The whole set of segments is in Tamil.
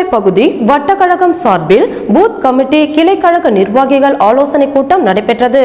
திருநீர்மலை பகுதி வட்டக்கழகம் சார்பில் பூத் கமிட்டி கிளைக்கழக நிர்வாகிகள் ஆலோசனை கூட்டம் நடைபெற்றது.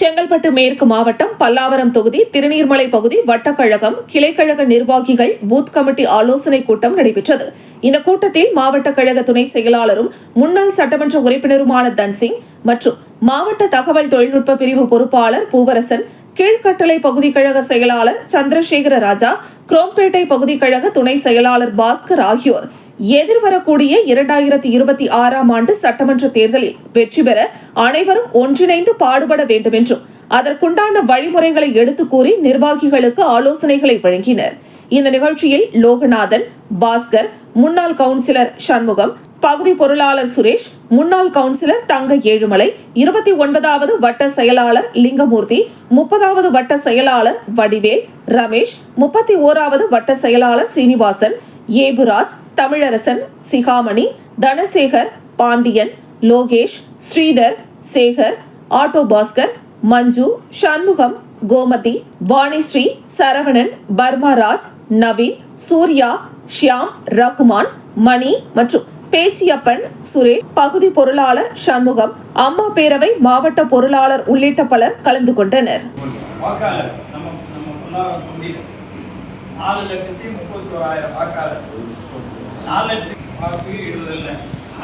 செங்கல்பட்டு மேற்கு மாவட்டம் பல்லாவரம் தொகுதி திருநீர்மலை பகுதி வட்டக்கழகம் கிளைக்கழக நிர்வாகிகள் பூத் கமிட்டி ஆலோசனை கூட்டம் நடைபெற்றது. இந்த கூட்டத்தில் மாவட்ட கழக துணை செயலாளரும் முன்னாள் சட்டமன்ற உறுப்பினருமான தன்சிங் மற்றும் மாவட்ட தகவல் தொழில்நுட்ப பிரிவு பொறுப்பாளர் பூவரசன் கீழ்கட்டளை பகுதி கழக செயலாளர் சந்திரசேகர ராஜா குரோம்பேட்டை பகுதி கழக துணை செயலாளர் பாஸ்கர் ஆகியோர். எதிர்வரக்கூடிய இரண்டாயிரத்தி இருபத்தி ஆறாம் ஆண்டு சட்டமன்ற தேர்தலில் வெற்றி பெற அனைவரும் ஒன்றிணைந்து பாடுபட வேண்டும் என்றும் அதற்குண்டான வழிமுறைகளை எடுத்து கூறி நிர்வாகிகளுக்கு ஆலோசனைகளை வழங்கினர். இந்த நிகழ்ச்சியில் லோகநாதன் பாஸ்கர் முன்னாள் கவுன்சிலர் சண்முகம் பகுதி பொருளாளர் சுரேஷ் முன்னாள் கவுன்சிலர் தங்க ஏழுமலை இருபத்தி ஒன்பதாவது வட்ட செயலாளர் லிங்கமூர்த்தி முப்பதாவது வட்ட செயலாளர் வடிவேல் ரமேஷ் முப்பத்தி ஓராவது வட்ட செயலாளர் சீனிவாசன் ஏபுராஜ் தமிழரசன் சிகாமணி தனசேகர் பாண்டியன் லோகேஷ் ஸ்ரீதர் சேகர் ஆட்டோ பாஸ்கர் மஞ்சு சண்முகம் கோமதி வாணிஸ்ரீ சரவணன் பர்மாராஜ் நவீன் சூர்யா ஷியாம் ரகுமான் மணி மற்றும் பேசியப்பன் சுரேஷ் பகுதி பொருளாளர் சண்முகம் அம்மா பேரவை மாவட்ட பொருளாளர் உள்ளிட்ட பலர் கலந்து கொண்டனர். நாலு லட்சத்தி முப்பத்தி ஓராயிரம் வாக்காளர். நாலு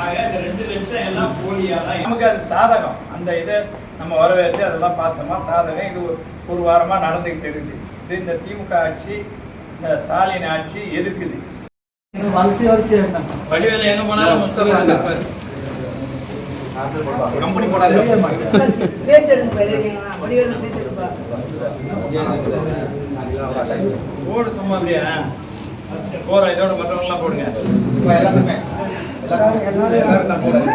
ஆக இந்த ரெண்டு லட்சம் எல்லாம் போலியாக தான் நமக்கு அது சாதகம். அந்த இதை நம்ம வரவேற்று அதெல்லாம் பார்த்தோமா? சாதகம். இது ஒரு ஒரு வாரமாக நடந்துக்கிட்டு இருக்குது. இது இந்த திமுக ஆட்சி இந்த ஸ்டாலின் ஆட்சி எதிர்க்குது வளர்ச்சி வளர்ச்சி வடிவேல எங்க போனாலும் முஸ்தபா இருப்பாரு. கம்பெனி போடாது. போடு சும்மா அப்படியா. போறோம் இதோட மற்றவங்கலாம் போடுங்க. எல்லாருமே போடுங்க.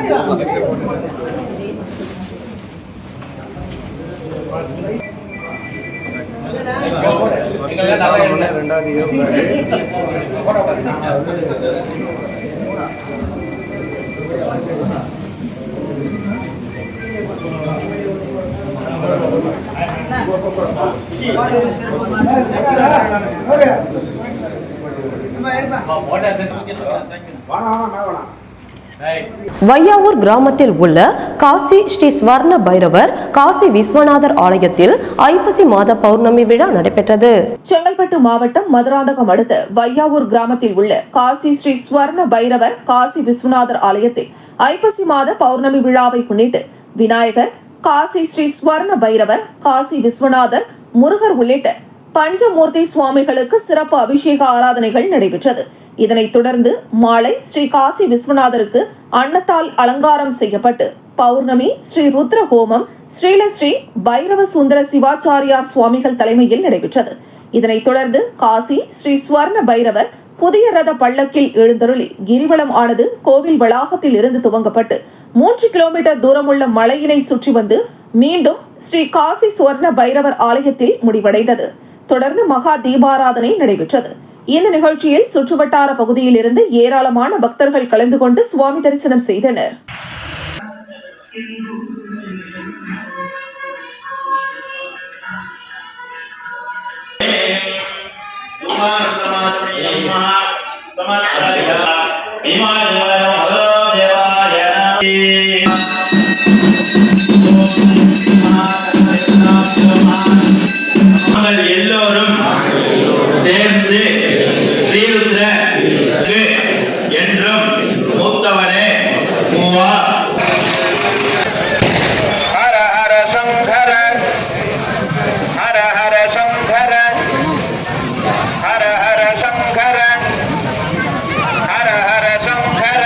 வையாவூர் கிராமத்தில் உள்ள காசி ஸ்ரீ ஸ்வர்ண பைரவர் காசி விஸ்வநாதர் ஆலயத்தில் ஐப்பசி மாத பௌர்ணமி விழா நடைபெற்றது. செங்கல்பட்டு மாவட்டம் மதுராந்தகம் அடுத்த வையாவூர் கிராமத்தில் உள்ள காசி ஸ்ரீ ஸ்வர்ண பைரவர் காசி விஸ்வநாதர் ஆலயத்தில் ஐப்பசி மாத பௌர்ணமி விழாவை முன்னிட்டு விநாயகர் காசி ஸ்ரீ ஸ்வர்ண பைரவர் காசி விஸ்வநாதர் முருகர் உள்ளிட்ட பஞ்சமூர்த்தி சுவாமிகளுக்கு சிறப்பு அபிஷேக ஆராதனைகள் நடைபெற்றது. இதனைத் தொடர்ந்து மாலை ஸ்ரீ காசி விஸ்வநாதருக்கு அன்னத்தால் அலங்காரம் செய்யப்பட்டு பௌர்ணமி ஸ்ரீ ருத்ர ஹோமம் ஸ்ரீலஸ்ரீ பைரவ சுந்தர சிவாச்சாரியார் சுவாமிகள் தலைமையில் நடைபெற்றது. இதனைத் தொடர்ந்து காசி ஸ்ரீ ஸ்வர்ண பைரவர் புதிய ரத பள்ளக்கில் எழுந்தருளி கிரிவலம் ஆனது கோவில் வளாகத்தில் இருந்து துவங்கப்பட்டு மூன்று கிலோமீட்டர் தூரமுள்ள மலையினை சுற்றி வந்து மீண்டும் ஸ்ரீ காசி சுவர்ண பைரவர் ஆலயத்தில் முடிவடைந்தது. தொடர்ந்து மகா தீபாராதனை நடைபெற்றது. இந்த நிகழ்ச்சியில் சுற்றுவட்டார பகுதியில் இருந்து ஏராளமான பக்தர்கள் கலந்து கொண்டு சுவாமி தரிசனம் செய்தனர் நாங்கள் எல்லோரும் சேர்ந்து ஸ்ரீருத்ர என்றும் மூத்தவரே மூவா ஹர ஹர சங்கர ஹர ஹர சங்கர ஹர ஹர சங்கர ஹர ஹர சங்கர.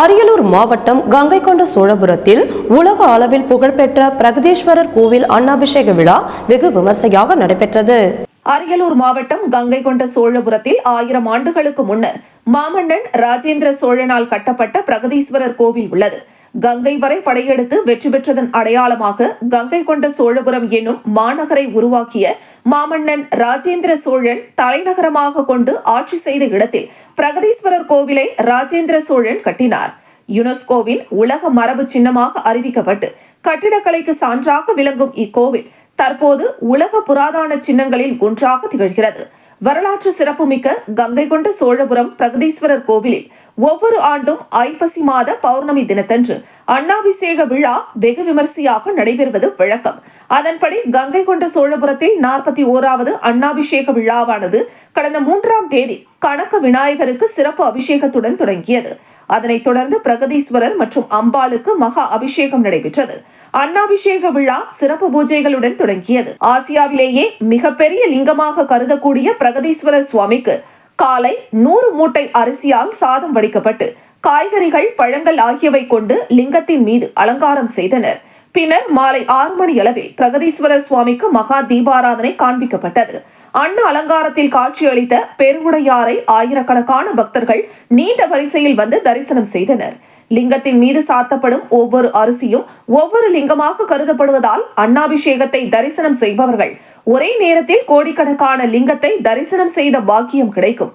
அரியலூர் மாவட்டம் கங்கை கொண்ட சோழபுரத்தில் உலக அளவில் புகழ்பெற்ற பிரகதீஸ்வரர் கோவில் அன்னாபிஷேக விழா வெகு விமர்சையாக நடைபெற்றது. அரியலூர் மாவட்டம் கங்கை கொண்ட சோழபுரத்தில் ஆயிரம் ஆண்டுகளுக்கு முன்னர் மாமன்னன் ராஜேந்திர சோழனால் கட்டப்பட்ட பிரகதீஸ்வரர் கோவில் உள்ளது. கங்கை வரை படையெடுத்து வெற்றி பெற்றதன் அடையாளமாக கங்கை கொண்ட சோழபுரம் என்னும் மாநகரை உருவாக்கிய மாமன்னன் ராஜேந்திர சோழன் தலைநகரமாக கொண்டு ஆட்சி செய்த இடத்தில் பிரகதீஸ்வரர் கோவிலை ராஜேந்திர சோழன் கட்டினார். யுனெஸ்கோவின் உலக மரபு சின்னமாக அறிவிக்கப்பட்டு கட்டிடக்கலைக்கு சான்றாக விளங்கும் இக்கோவில் தற்போது உலக புராதான சின்னங்களில் ஒன்றாக திகழ்கிறது. வரலாற்று சிறப்புமிக்க கங்கை கொண்ட சோழபுரம் பிரகதீஸ்வரர் கோவிலில் ஒவ்வொரு ஆண்டும் ஐப்பசி மாத பௌர்ணமி தினத்தன்று அண்ணாபிஷேக விழா வெகு விமரிசையாக நடைபெறுவது வழக்கம். அதன்படி கங்கை கொண்ட சோழபுரத்தில் நாற்பத்தி ஓராவது அண்ணாபிஷேக விழாவானது கடந்த மூன்றாம் தேதி கணக்க விநாயகருக்கு சிறப்பு அபிஷேகத்துடன் தொடங்கியது. அதனைத் தொடர்ந்து பிரகதீஸ்வரர் மற்றும் அம்பாளுக்கு மகா அபிஷேகம் நடைபெற்றது. அன்னாபிஷேக விழா சிறப்பு பூஜைகளுடன் தொடங்கியது. ஆசியாவிலேயே மிகப்பெரிய லிங்கமாக கருதக்கூடிய பிரகதீஸ்வரர் சுவாமிக்கு காலை நூறு மூட்டை அரிசியால் சாதம் வடிக்கப்பட்டு காய்கறிகள் பழங்கள் ஆகியவை கொண்டு லிங்கத்தின் மீது அலங்காரம் செய்தனர். பின்னர் மாலை ஆறு மணி அளவில் பிரகதீஸ்வரர் சுவாமிக்கு மகா தீபாராதனை காண்பிக்கப்பட்டது. அன்ன அலங்காரத்தில் காட்சியளித்த பெருவுடையாரை ஆயிரக்கணக்கான பக்தர்கள் நீண்ட வரிசையில் வந்து தரிசனம் செய்தனர். லிங்கத்தின் மீது சாத்தப்படும் ஒவ்வொரு அரிசியும் ஒவ்வொரு லிங்கமாக கருதப்படுவதால் அன்னாபிஷேகத்தை தரிசனம் செய்பவர்கள் ஒரே நேரத்தில் கோடிக்கணக்கான லிங்கத்தை தரிசனம் செய்த பாக்கியம் கிடைக்கும்.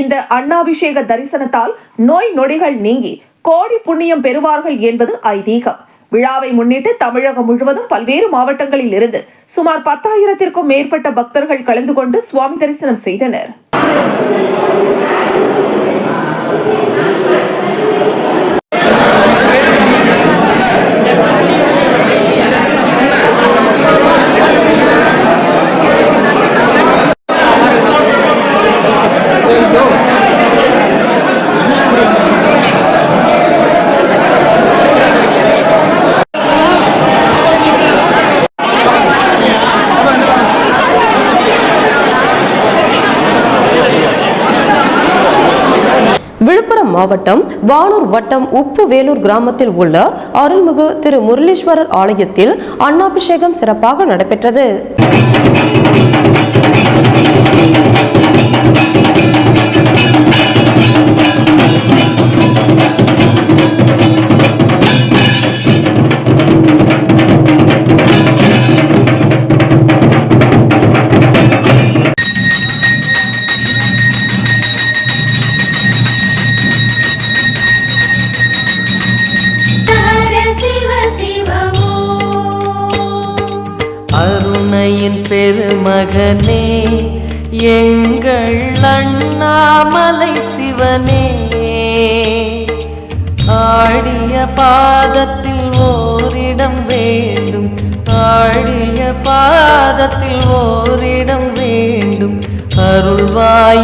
இந்த அன்னாபிஷேக தரிசனத்தால் நோய் நொடிகள் நீங்கி கோடி புண்ணியம் பெறுவார்கள் என்பது ஐதீகம். விழாவை முன்னிட்டு தமிழகம் முழுவதும் பல்வேறு மாவட்டங்களில் இருந்து சுமார் பத்தாயிரத்திற்கும் மேற்பட்ட பக்தர்கள் கலந்து கொண்டு சுவாமி தரிசனம் செய்தனர் விழுப்புரம் மாவட்டம் வானூர் வட்டம் உப்பு வேலூர் கிராமத்தில் உள்ள அருள்மிகு திரு முரளீஸ்வரர் ஆலயத்தில் அன்னாபிஷேகம் சிறப்பாக நடைபெற்றது. ஹர அன்னையின் பெருமகனே எங்கள் அண்ணாமலை சிவனே. ஆடிய பாதத்தில் ஓரிடம் வேண்டும் ஆடிய பாதத்தில் ஓரிடம் வேண்டும் அருள்வாயீஸ்வரனே.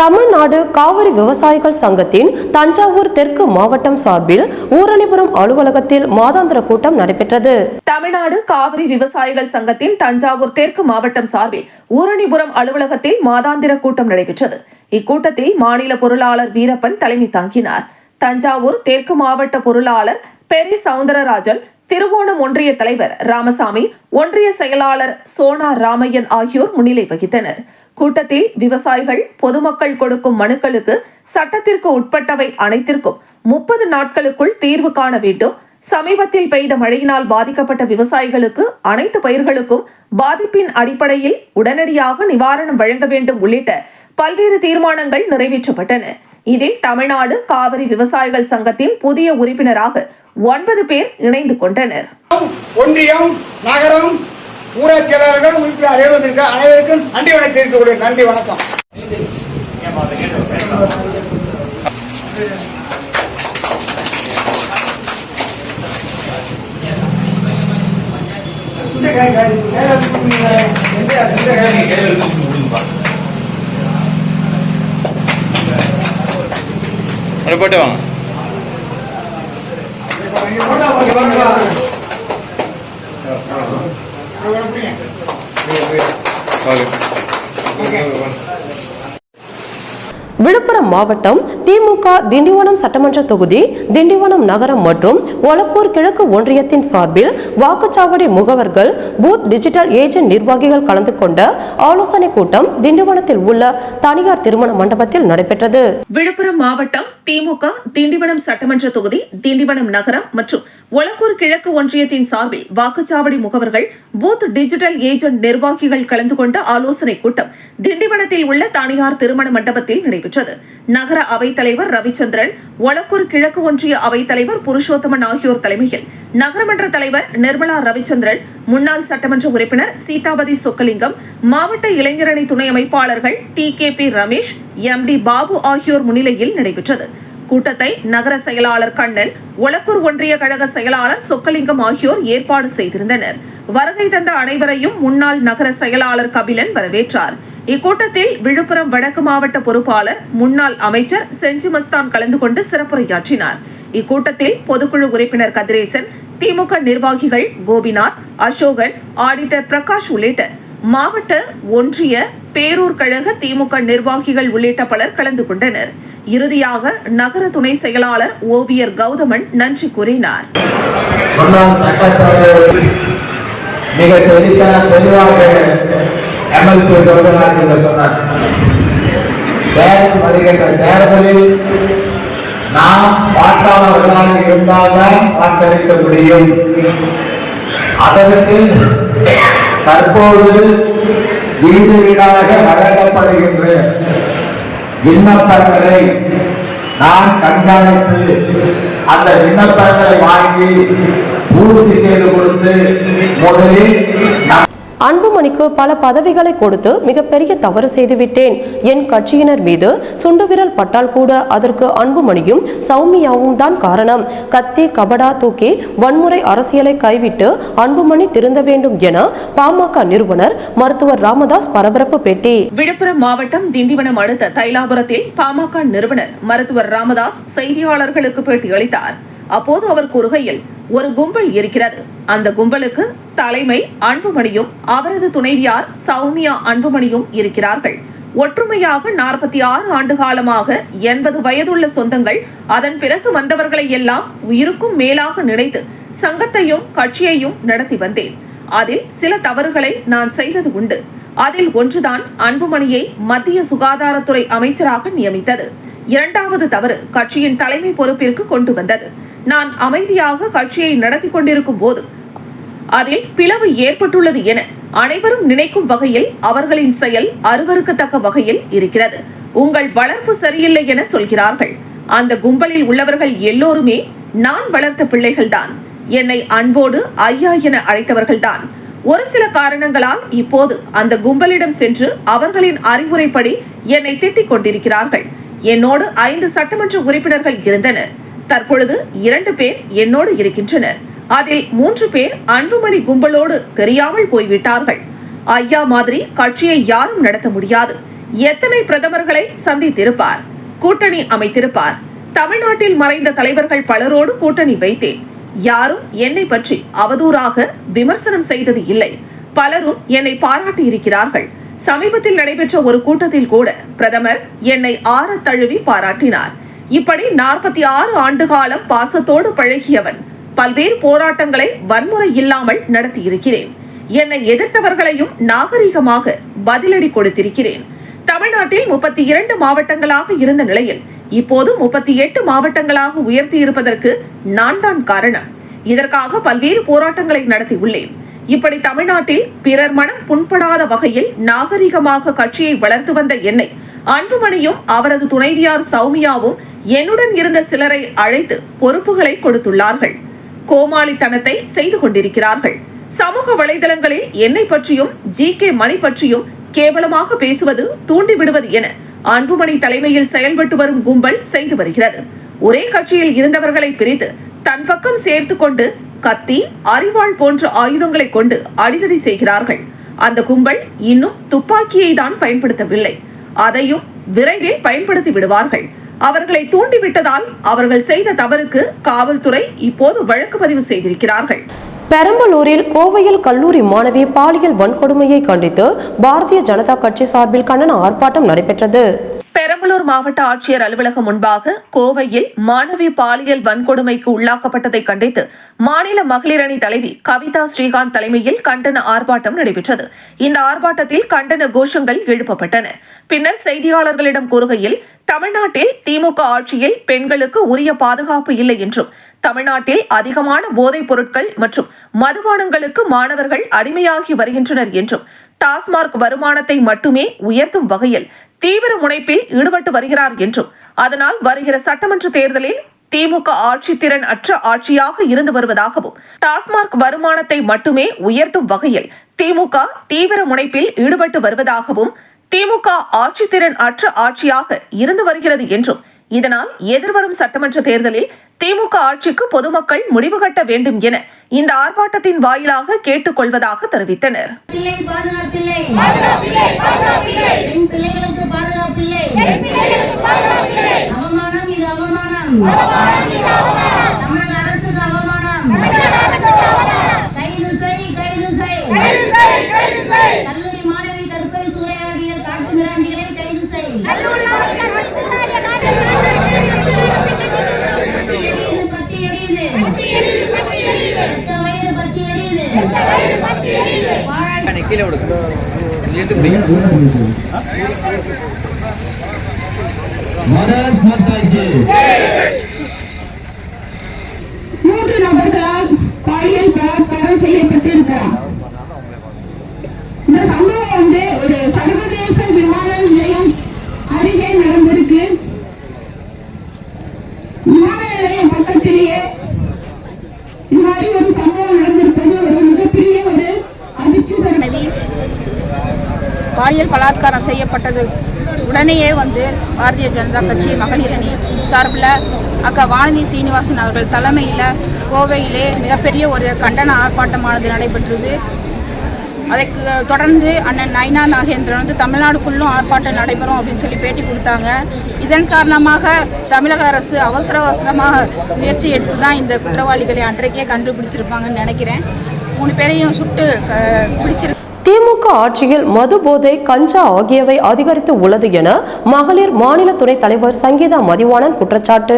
தமிழ்நாடு காவிரி விவசாயிகள் சங்கத்தின் தஞ்சாவூர் தெற்கு மாவட்டம் சார்பில் ஊரணிபுரம் அலுவலகத்தில் மாதாந்திர கூட்டம் நடைபெற்றது. தமிழ்நாடு காவிரி விவசாயிகள் சங்கத்தின் தஞ்சாவூர் தெற்கு மாவட்டம் சார்பில் ஊரணிபுரம் அலுவலகத்தில் மாதாந்திர கூட்டம் நடைபெற்றது. இக்கூட்டத்தில் மாநில பொருளாளர் வீரப்பன் தலைமை தாங்கினார். தஞ்சாவூர் தெற்கு மாவட்ட பொருளாளர் பெரி சவுந்தரராஜன் திருவோணம் ஒன்றிய தலைவர் ராமசாமி ஒன்றிய செயலாளர் சோனா ராமையன் ஆகியோர் முன்னிலை வகித்தனர். கூட்டத்தில் விவசாயிகள் பொதுமக்கள் கொடுக்கும் மனுக்களுக்கு சட்டத்திற்கு உட்பட்டவை அனைத்திற்கும் முப்பது நாட்களுக்குள் தீர்வு காண வேண்டும். சமீபத்தில் பெய்த மழையினால் பாதிக்கப்பட்ட விவசாயிகளுக்கு அனைத்து பயிர்களுக்கும் பாதிப்பின் அடிப்படையில் உடனடியாக நிவாரணம் வழங்க வேண்டும் உள்ளிட்ட பல்வேறு தீர்மானங்கள் நிறைவேற்றப்பட்டன. இதில் தமிழ்நாடு காவிரி விவசாயிகள் சங்கத்தின் புதிய உறுப்பினராக ஒன்பது பேர் இணைந்து கொண்டனர். ஒன்றியம் நகரம் ஊராட்சி செயலாளர்கள் உறுப்பினர் அனைவருக்கு அனைவருக்கும் நன்றி வணக்கம் தெரிவித்துக் நன்றி வணக்கம். போட்டு வாங்க. விழுப்புரம் மாவட்டம் திமுக திண்டிவனம் சட்டமன்ற தொகுதி திண்டிவனம் நகரம் மற்றும் ஒலக்கூர் கிழக்கு ஒன்றியத்தின் சார்பில் வாக்குச்சாவடி முகவர்கள் பூத் டிஜிட்டல் ஏஜென்ட் நிர்வாகிகள் கலந்து கொண்ட ஆலோசனை கூட்டம் திண்டிவனத்தில் உள்ள தனியார் திருமண மண்டபத்தில் நடைபெற்றது. விழுப்புரம் மாவட்டம் திமுக திண்டிவனம் சட்டமன்ற தொகுதி திண்டிவனம் நகரம் மற்றும் ஒலக்கூர் கிழக்கு ஒன்றியத்தின் சார்பில் வாக்குச்சாவடி முகவர்கள் பூத் டிஜிட்டல் ஏஜென்ட் நிர்வாகிகள் கலந்து கொண்ட ஆலோசனைக் கூட்டம் திண்டிவனத்தில் உள்ள தனியார் திருமண மண்டபத்தில் நடைபெற்றது. நகர அவைத்தலைவர் ரவிச்சந்திரன் ஒலக்கூர் கிழக்கு ஒன்றிய அவைத்தலைவர் புருஷோத்தமன் ஆகியோர் தலைமையில் நகரமன்ற தலைவர் நிர்மலா ரவிச்சந்திரன் முன்னாள் சட்டமன்ற உறுப்பினர் சீதாபதி சொக்கலிங்கம் மாவட்ட இளைஞரணி துணை அமைப்பாளர்கள் T K P Ramesh M T Babu ஆகியோர் முன்னிலையில் நடைபெற்றது. கூட்டத்தை நகர செயலாளர் கண்ணன் ஒலக்கூர் ஒன்றிய கழக செயலாளர் சொக்கலிங்கம் ஆகியோர் ஏற்பாடு செய்திருந்தனர். வருகை தந்த அனைவரையும் முன்னாள் நகர செயலாளர் கபிலன் வரவேற்றார். இக்கூட்டத்தில் விழுப்புரம் வடக்கு மாவட்ட பொறுப்பாளர் முன்னாள் அமைச்சர் செஞ்சி மஸ்தான் கலந்து கொண்டு சிறப்புரையாற்றினார். இக்கூட்டத்தில் பொதுக்குழு உறுப்பினர் கதிரேசன் திமுக நிர்வாகிகள் கோபிநாத் அசோகன் ஆடிட்டர் பிரகாஷ் உள்ளிட்ட மாவட்ட ஒன்றிய பேரூர் கழக திமுக நிர்வாகிகள் உள்ளிட்ட பலர் கலந்து கொண்டனர். இறுதியாக நகர துணை செயலாளர் ஓவியர் கௌதமன் நன்றி கூறினார். மிக தெளிவாக எம்எல்பி சொன்னார். தேர்தல் வருகின்ற தேர்தலில் நாம் இருந்தால்தான் வாக்களிக்க முடியும். அதற்கு தற்போது வீடு வீடாக வழங்கப்படுகின்ற விண்ணப்பங்களை நான் கண்காணித்து அந்த விண்ணப்பங்களை வாங்கி பூர்த்தி செய்து கொடுத்து முதலில் அன்புமணிக்கு பல பதவிகளை கொடுத்து மிகப்பெரிய தவறு செய்துவிட்டேன். என் கட்சியினர் மீது சுண்டுவிரல் பட்டால் கூட அதற்கு அன்புமணியும் சௌமியாவும் தான் காரணம். கத்தி கபடா தூக்கி வன்முறை அரசியலை கைவிட்டு அன்புமணி திருந்த வேண்டும் என பாமக நிறுவனர் மருத்துவர் ராமதாஸ் பரபரப்பு பேட்டி. விழுப்புரம் மாவட்டம் திண்டிவனம் அடுத்த தைலாபுரத்தில் பாமக நிறுவனர் மருத்துவர் ராமதாஸ் செய்தியாளர்களுக்கு பேட்டியளித்தார். அப்போது அவர் கூறுகையில் ஒரு கும்பல் இருக்கிறது. அந்த கும்பலுக்கு தலைமை அன்புமணியும் அவரது துணைவியார் சௌமியா அன்புமணியும் இருக்கிறார்கள். ஒற்றுமையாக நாற்பத்தி ஆறு ஆண்டு காலமாக எண்பது வயதுள்ள சொந்தங்கள் அதன் பிறகு வந்தவர்களை எல்லாம் உயிருக்கும் மேலாக நினைத்து சங்கத்தையும் கட்சியையும் நடத்தி வந்தேன். அதில் சில தவறுகளை நான் செய்தது உண்டு. அதில் ஒன்றுதான் அன்புமணியை மத்திய சுகாதாரத்துறை அமைச்சராக நியமித்தது. இரண்டாவது தவறு கட்சியின் தலைமை பொறுப்பிற்கு கொண்டு வந்தது. நான் அமைதியாக கட்சியை நடத்தி கொண்டிருக்கும் போது அதில் பிளவு ஏற்பட்டுள்ளது என அனைவரும் நினைக்கும் வகையில் அவர்களின் செயல் அருவருக்கத்தக்க வகையில் இருக்கிறது. உங்கள் வளர்ப்பு சரியில்லை என சொல்கிறார்கள். அந்த கும்பலில் உள்ளவர்கள் எல்லோருமே நான் வளர்த்த பிள்ளைகள்தான். என்னை அன்போடு ஐயா என அழைத்தவர்கள்தான். ஒரு சில காரணங்களால் இப்போது அந்த கும்பலிடம் சென்று அவர்களின் அறிவுரைப்படி என்னை திட்டிக் கொண்டிருக்கிறார்கள். என்னோடு ஐந்து சட்டமன்ற உறுப்பினர்கள் இருந்தனர். தற்பொழுது இரண்டு பேர் என்னோடு இருக்கின்றனர். அதில் மூன்று பேர் அன்புமணி கும்பலோடு தெரியாமல் போய்விட்டார்கள். ஐயா மாதிரி கட்சியை யாரும் நடத்த முடியாது. எத்தனை பிரதமர்களை சந்தித்திருப்பார்? கூட்டணி அமைத்திருப்பார். தமிழ்நாட்டில் மறைந்த தலைவர்கள் பலரோடு கூட்டணி வைத்தேன். யாரும் என்னை பற்றி அவதூறாக விமர்சனம் செய்தது இல்லை. பலரும் என்னை பாராட்டி இருக்கிறார்கள் சமீபத்தில் நடைபெற்ற ஒரு கூட்டத்தில் கூட பிரதமர் என்னை ஆற தழுவி பாராட்டினார். இப்படி நாற்பத்தி ஆறு ஆண்டு காலம் பாசத்தோடு பழகியவன் பல்வேறு போராட்டங்களை வன்முறை இல்லாமல் நடத்தியிருக்கிறேன். என்னை எதிர்த்தவர்களையும் நாகரிகமாக பதிலடி கொடுத்திருக்கிறேன். தமிழ்நாட்டில் முப்பத்தி இரண்டு மாவட்டங்களாக இருந்த நிலையில் இப்போது முப்பத்தி எட்டு மாவட்டங்களாக உயர்த்தி இருப்பதற்கு நான் தான் காரணம். இதற்காக பல்வேறு போராட்டங்களை நடத்தியுள்ளேன். இப்படி தமிழ்நாட்டில் பிறர் மனம் புண்படாத வகையில் நாகரிகமாக கட்சியை வளர்த்து வந்த என்னை அன்புமணியும் அவரது துணைவியார் சௌமியாவும் என்னுடன் இருந்த சிலரை அழைத்து பொறுப்புகளை கொடுத்துள்ளார்கள். கோமாளித்தனத்தை செய்து கொண்டிருக்கிறார்கள். சமூக வலைதளங்களில் என்னை பற்றியும் ஜி. கே. மணி பற்றியும் கேவலமாக பேசுவது தூண்டிவிடுவது என அன்புமணி தலைமையில் செயல்பட்டு வரும் கும்பல் செய்து வருகிறது. ஒரே கட்சியில் இருந்தவர்களை பிரித்து தன் பக்கம் சேர்த்து கொண்டு கத்தி அரிவாள் போன்ற ஆயுதங்களை கொண்டு அடிதடி செய்கிறார்கள். அந்த கும்பல் இன்னும் துப்பாக்கியை தான் பயன்படுத்தவில்லை. அதையும் விரைவில் பயன்படுத்தி விடுவார்கள். அவர்களை தூண்டிவிட்டதால் அவர்கள் செய்த தவறுக்கு காவல்துறை இப்போது வழக்கு பதிவு செய்திருக்கிறார்கள். பெரம்பலூரில் கோவையில் கல்லூரி மாணவி பாலியல் வன்கொடுமையை கண்டித்து பாரதிய ஜனதா கட்சி சார்பில் கண்டன ஆர்ப்பாட்டம் நடைபெற்றது. மாவட்ட ஆட்சியர் அலுவலகம் முன்பாக கோவையில் மாணவி பாலியல் வன்கொடுமைக்கு உள்ளாக்கப்பட்டதை கண்டித்து மாநில மகளிர் அணி தலைவி கவிதா ஸ்ரீகாந்த் தலைமையில் கண்டன ஆர்ப்பாட்டம் நடைபெற்றது. இந்த ஆர்ப்பாட்டத்தில் கண்டன கோஷங்கள் எழுப்பப்பட்டன. பின்னர் செய்தியாளர்களிடம் கூறுகையில் தமிழ்நாட்டில் திமுக ஆட்சியில் பெண்களுக்கு உரிய பாதுகாப்பு இல்லை என்றும் தமிழ்நாட்டில் அதிகமான போதைப் பொருட்கள் மற்றும் மதுபானங்களுக்கு மாணவர்கள் அடிமையாகி வருகின்றனர் என்றும் டாஸ்மார்க் வருமானத்தை மட்டுமே உயர்த்தும் வகையில் தீவிர முனைப்பில் ஈடுபட்டு வருகிறார் என்றும் அதனால் வருகிற சட்டமன்ற தேர்தலில் திமுக ஆட்சி திறன் அற்ற ஆட்சியாக இருந்து வருவதாகவும் டாஸ்மார்க் வருமானத்தை மட்டுமே உயர்த்தும் வகையில் திமுக தீவிர முனைப்பில் ஈடுபட்டு வருவதாகவும் திமுக ஆட்சி திறன் அற்ற ஆட்சியாக இருந்து வருகிறது என்றும் இதனால் எதிர்வரும் சட்டமன்ற தேர்தலில் திமுக ஆட்சிக்கு பொதுமக்கள் முடிவு கட்ட வேண்டும் என இந்த ஆர்ப்பாட்டத்தின் வாயிலாக கேட்டுக் கொள்வதாக தெரிவித்தனர். கல்லூரி மாணவி கற்பை சூறையாடிய காட்டு மிராண்டிகளை கைது செய். வாழ மூன்று நபர்களால் பாலியல் பலாத்காரம் செய்யப்பட்டிருக்கிறார். இந்த சம்பவம் வந்து ஒரு சர்வதேச விமான நிலையம் அருகே நடந்திருக்கு. விமான நிலையம் பக்கத்திலேயே இது மாதிரி ஒரு சம்பவம் நடந்திருப்பது பாலியல் பலாத்காரம் செய்யப்பட்டது. உடனேயே வந்து பாரதிய ஜனதா கட்சி மகளிர் அணி சார்பில் அக்கா வானதி சீனிவாசன் அவர்கள் தலைமையில் கோவையிலே மிகப்பெரிய ஒரு கண்டன ஆர்ப்பாட்டமானது நடைபெற்றது. அதற்கு தொடர்ந்து அண்ணன் நைனா நாகேந்திரன் வந்து தமிழ்நாடு ஃபுல்லும் ஆர்ப்பாட்டம் நடைபெறும் அப்படின்னு சொல்லி பேட்டி கொடுத்தாங்க. இதன் காரணமாக தமிழக அரசு அவசர அவசரமாக முயற்சி எடுத்து தான் இந்த குற்றவாளிகளை அன்றைக்கே கண்டுபிடிச்சிருப்பாங்கன்னு நினைக்கிறேன். மூணு பேரையும் சுட்டு க- பிடிச்சிரு திமுக ஆட்சியில் மது போதை கஞ்சா ஆகியவை அதிகரித்து உள்ளது என மகளிர் மாநில துணைத் தலைவர் சங்கீதா மதிவாணன் குற்றச்சாட்டு.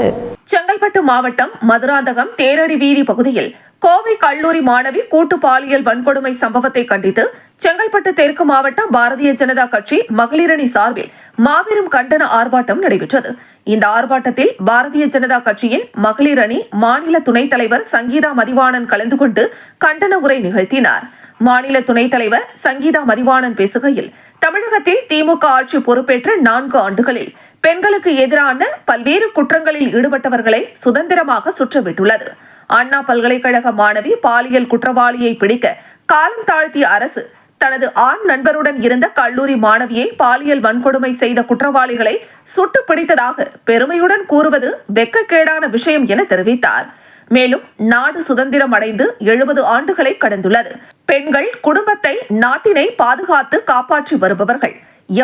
செங்கல்பட்டு மாவட்டம் மதுராந்தகம் தேரடி வீதி பகுதியில் கோவை கல்லூரி மாணவி கூட்டு பாலியல் வன்கொடுமை சம்பவத்தை கண்டித்து செங்கல்பட்டு தெற்கு மாவட்ட பாரதிய ஜனதா கட்சி மகளிரணி சார்பில் மாபெரும் கண்டன ஆர்ப்பாட்டம் நடைபெற்றது. இந்த ஆர்ப்பாட்டத்தில் பாரதிய ஜனதா கட்சியின் மகளிரணி மாநில துணைத் தலைவர் சங்கீதா மதிவாணன் கலந்து கொண்டு கண்டன உரை நிகழ்த்தினார். மாநில துணைத் தலைவர் சங்கீதா மதிவாணன் பேசுகையில் தமிழகத்தில் திமுக ஆட்சி பொறுப்பேற்ற நான்கு ஆண்டுகளில் பெண்களுக்கு எதிரான பல்வேறு குற்றங்களில் ஈடுபட்டவர்களை சுதந்திரமாக சுற்றவிட்டுள்ளது. அண்ணா பல்கலைக்கழக மாணவி பாலியல் குற்றவாளியை பிடிக்க காலம் தாழ்த்திய அரசு தனது ஆண் நண்பருடன் இருந்த கல்லூரி மாணவியை பாலியல் வன்கொடுமை செய்த குற்றவாளிகளை சுட்டு பிடித்ததாக பெருமையுடன் கூறுவது வெக்கக்கேடான விஷயம் என தெரிவித்தார். மேலும் நாடு சுதந்திரம் அடைந்து எழுபது ஆண்டுகளை கடந்துள்ளது. பெண்கள் குடும்பத்தை நாட்டினை பாதுகாத்து காப்பாற்றி வருபவர்கள்.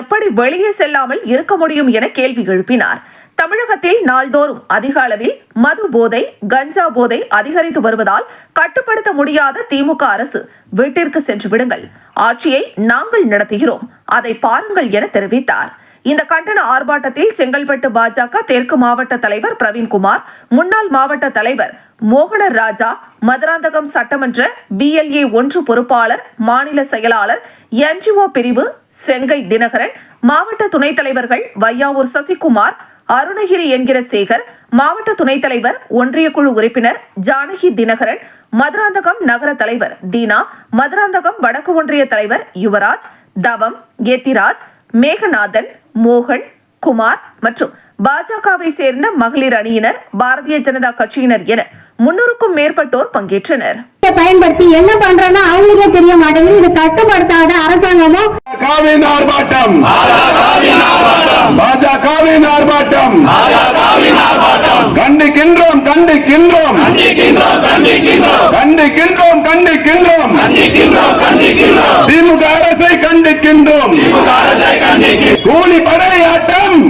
எப்படி வெளியே செல்லாமல் இருக்க முடியும் என கேள்வி எழுப்பினார். தமிழகத்தில் நாள்தோறும் அதிக அளவில் மது போதை கஞ்சா போதை அதிகரித்து வருவதால் கட்டுப்படுத்த முடியாத திமுக அரசு வீட்டிற்கு சென்று விடுங்கள். ஆட்சியை நாங்கள் நடத்துகிறோம். அதை பாருங்கள் என தெரிவித்தார். இந்த கண்டன ஆர்ப்பாட்டத்தில் செங்கல்பட்டு பாஜக தெற்கு மாவட்ட தலைவர் பிரவீன்குமார் முன்னாள் மாவட்ட தலைவர் மோகனர் ராஜா மதுராந்தகம் சட்டமன்ற பிஎல்ஏ ஒன்று பொறுப்பாளர் மாநில செயலாளர் என்ஜிஓ பிரிவு செங்கை தினகரன் மாவட்ட துணைத் தலைவர்கள் வையாவூர் சசிகுமார் அருணகிரி என்கிற சேகர் மாவட்ட துணைத் தலைவர் ஒன்றிய குழு உறுப்பினர் ஜானகி தினகரன் மதுராந்தகம் நகர தலைவர் தீனா மதுராந்தகம் வடக்கு ஒன்றிய தலைவர் யுவராஜ் தவம் எத்திராஜ் மேகநாதன் மோகன் குமார் மற்றும் பாஜகவை சேர்ந்த மகளிர் அணியினர் பாரதிய ஜனதா கட்சியினர் என முன்னூறுக்கும் மேற்பட்டோர் பங்கேற்றனர். பயன்படுத்தி என்ன பண்றோம்னா அவங்களுக்கே தெரிய மாட்டேங்குது. இது கட்டுப்படுத்தாத அரசாங்கமும் காவின் ஆர்ப்பாட்டம். பாஜகவின் ஆர்ப்பாட்டம். கண்டிக்கின்றோம் கண்டிக்கின்றோம். கண்டிக்கின்றோம் கண்டிக்கின்றோம். திமுக அரசை கண்டிக்கின்றோம். கூலி படையாட்டம்.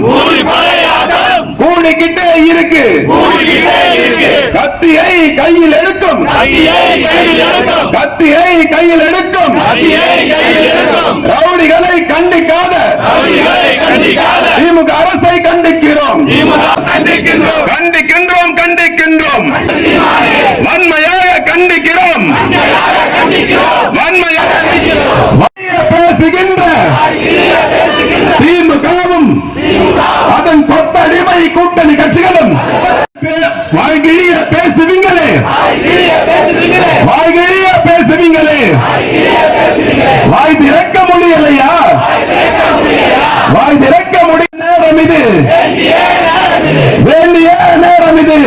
கூடிக்கிட்டே இருக்கு. கத்தியை கையில் எடுக்கும். கத்தியை கையில் எடுக்கும். ரவுடிகளை கண்டிக்காத திமுக அரசை கண்டிக்கிறோம் கண்டிக்கின்றோம் கண்டிக்கின்றோம் வன்மையாக கண்டிக்கிறோம் வன்மையாக பேசுகின்ற திமுகவும் வாழ்கிழிய பேசுவீங்க வாய்கிழிய பேசுவீங்களே. வாய் திறக்க முடியலையா? வாய் திறக்க முடிய நேரம் இது. வேண்டிய நேரம் இது.